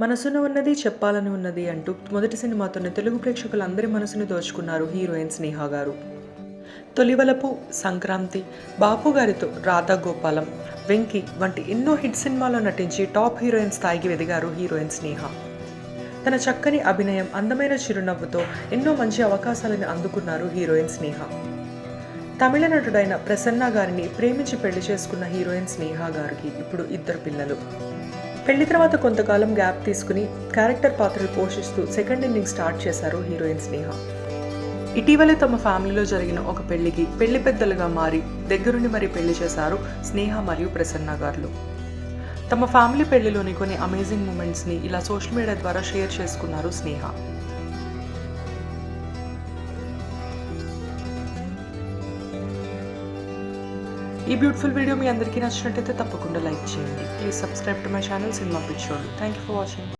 మనసున ఉన్నది చెప్పాలని ఉన్నది అంటూ మొదటి సినిమాతోనే తెలుగు ప్రేక్షకులందరి మనసును దోచుకున్నారు హీరోయిన్ స్నేహ గారు. తొలివలపు సంక్రాంతి బాపు గారితో రాధా గోపాలం వెంకీ వంటి ఎన్నో హిట్ సినిమాల్లో నటించి టాప్ హీరోయిన్ స్థాయికి ఎదిగారు హీరోయిన్ స్నేహ. తన చక్కని అభినయం అందమైన చిరునవ్వుతో ఎన్నో మంచి అవకాశాలను అందుకున్నారు హీరోయిన్ స్నేహ. తమిళ నటుడైన ప్రసన్న గారిని ప్రేమించి పెళ్ళి చేసుకున్న హీరోయిన్ స్నేహ గారికి ఇప్పుడు ఇద్దరు పిల్లలు. పెళ్ళి తర్వాత కొంతకాలం గ్యాప్ తీసుకుని క్యారెక్టర్ పాత్రలు పోషిస్తూ సెకండ్ ఇన్నింగ్ స్టార్ట్ చేశారు హీరోయిన్ స్నేహ. ఇటీవలే తమ ఫ్యామిలీలో జరిగిన ఒక పెళ్ళికి పెళ్ళి పెద్దలుగా మారి దగ్గరుండి మరి పెళ్ళి చేశారు స్నేహ మరియు ప్రసన్న గారులు తమ ఫ్యామిలీ పెళ్ళిలోని కొన్ని అమేజింగ్ మూమెంట్స్ని ఇలా సోషల్ మీడియా ద్వారా షేర్ చేసుకున్నారు స్నేహ. ఈ బ్యూటిఫుల్ వీడియో మీ అందరికీ నచ్చినట్టయితే తప్పకుండా లైక్ చేయండి. Please subscribe to my channel cinema పిచ్చోళ్ళు థ్యాంక్ యూ ఫర్ వాచింగ్